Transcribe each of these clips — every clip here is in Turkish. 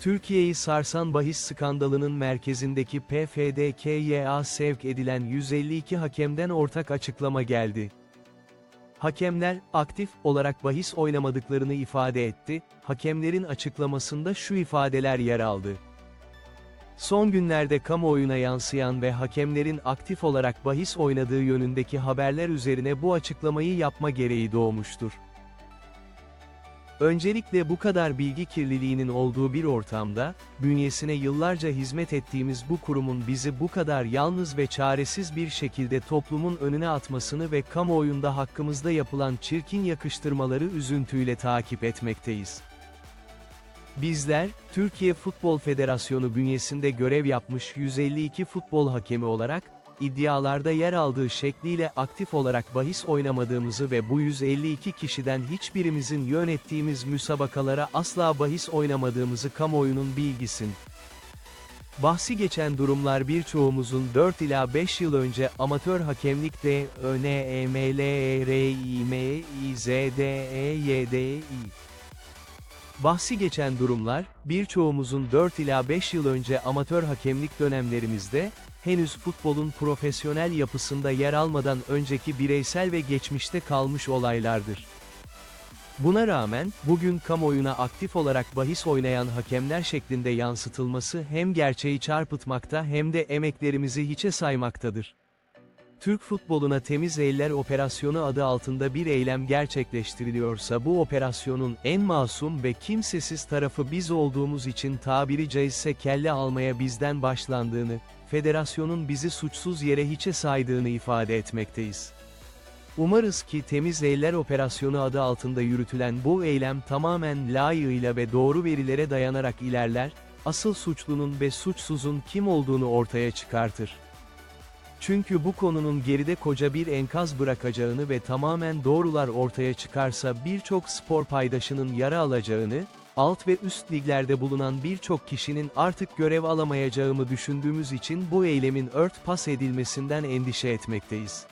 Türkiye'yi sarsan bahis skandalının merkezindeki PFDK'ya sevk edilen 152 hakemden ortak açıklama geldi. Hakemler, aktif olarak bahis oynamadıklarını ifade etti, hakemlerin açıklamasında şu ifadeler yer aldı. Son günlerde kamuoyuna yansıyan ve hakemlerin aktif olarak bahis oynadığı yönündeki haberler üzerine bu açıklamayı yapma gereği doğmuştur. Öncelikle bu kadar bilgi kirliliğinin olduğu bir ortamda, bünyesine yıllarca hizmet ettiğimiz bu kurumun bizi bu kadar yalnız ve çaresiz bir şekilde toplumun önüne atmasını ve kamuoyunda hakkımızda yapılan çirkin yakıştırmaları üzüntüyle takip etmekteyiz. Bizler, Türkiye Futbol Federasyonu bünyesinde görev yapmış 152 futbol hakemi olarak, iddialarda yer aldığı şekliyle aktif olarak bahis oynamadığımızı ve bu 152 kişiden hiçbirimizin yönettiğimiz müsabakalara asla bahis oynamadığımızı kamuoyunun bilgisin. Bahsi geçen durumlar birçoğumuzun 4 ila 5 yıl önce amatör hakemlikte ÖNEMLERİMİZDEYDİ Bahsi geçen durumlar, birçoğumuzun 4 ila 5 yıl önce amatör hakemlik dönemlerimizde, henüz futbolun profesyonel yapısında yer almadan önceki bireysel ve geçmişte kalmış olaylardır. Buna rağmen, bugün kamuoyuna aktif olarak bahis oynayan hakemler şeklinde yansıtılması hem gerçeği çarpıtmakta hem de emeklerimizi hiçe saymaktadır. Türk futboluna temiz eller operasyonu adı altında bir eylem gerçekleştiriliyorsa bu operasyonun en masum ve kimsesiz tarafı biz olduğumuz için tabiri caizse kelle almaya bizden başlandığını, federasyonun bizi suçsuz yere hiçe saydığını ifade etmekteyiz. Umarız ki Temiz Eller Operasyonu adı altında yürütülen bu eylem tamamen layığıyla ve doğru verilere dayanarak ilerler, asıl suçlunun ve suçsuzun kim olduğunu ortaya çıkartır. Çünkü bu konunun geride koca bir enkaz bırakacağını ve tamamen doğrular ortaya çıkarsa birçok spor paydaşının yara alacağını, alt ve üst liglerde bulunan birçok kişinin artık görev alamayacağımı düşündüğümüz için bu eylemin örtbas edilmesinden endişe etmekteyiz.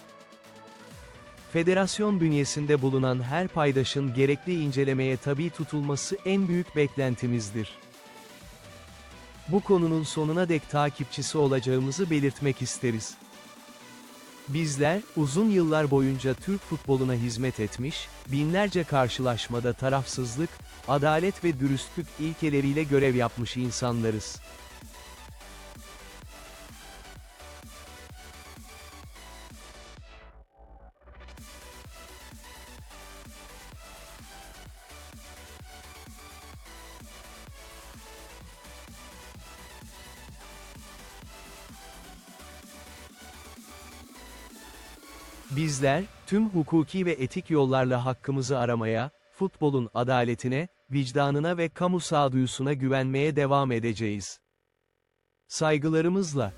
Federasyon bünyesinde bulunan her paydaşın gerekli incelemeye tabi tutulması en büyük beklentimizdir. Bu konunun sonuna dek takipçisi olacağımızı belirtmek isteriz. Bizler, uzun yıllar boyunca Türk futboluna hizmet etmiş, binlerce karşılaşmada tarafsızlık, adalet ve dürüstlük ilkeleriyle görev yapmış insanlarız. Bizler, tüm hukuki ve etik yollarla hakkımızı aramaya, futbolun adaletine, vicdanına ve kamu sağduyusuna güvenmeye devam edeceğiz. Saygılarımızla.